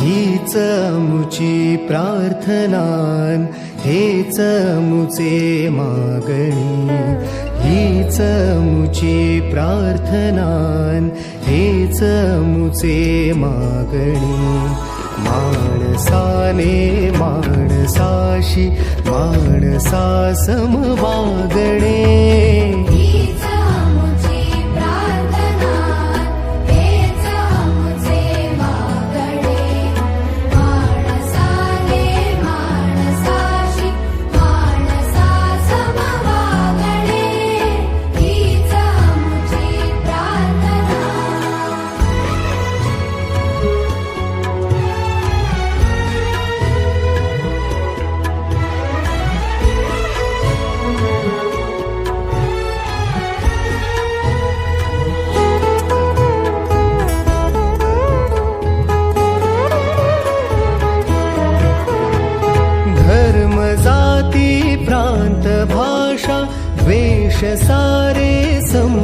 मुची प्रार्थनान हेच मुचे मागणी. हीच मुची प्रार्थनान हेच मुचे मागणी. माणसाने माणसाशी माणसा समवा धर्म जाति प्रान्त भाषा वेषसारे सम्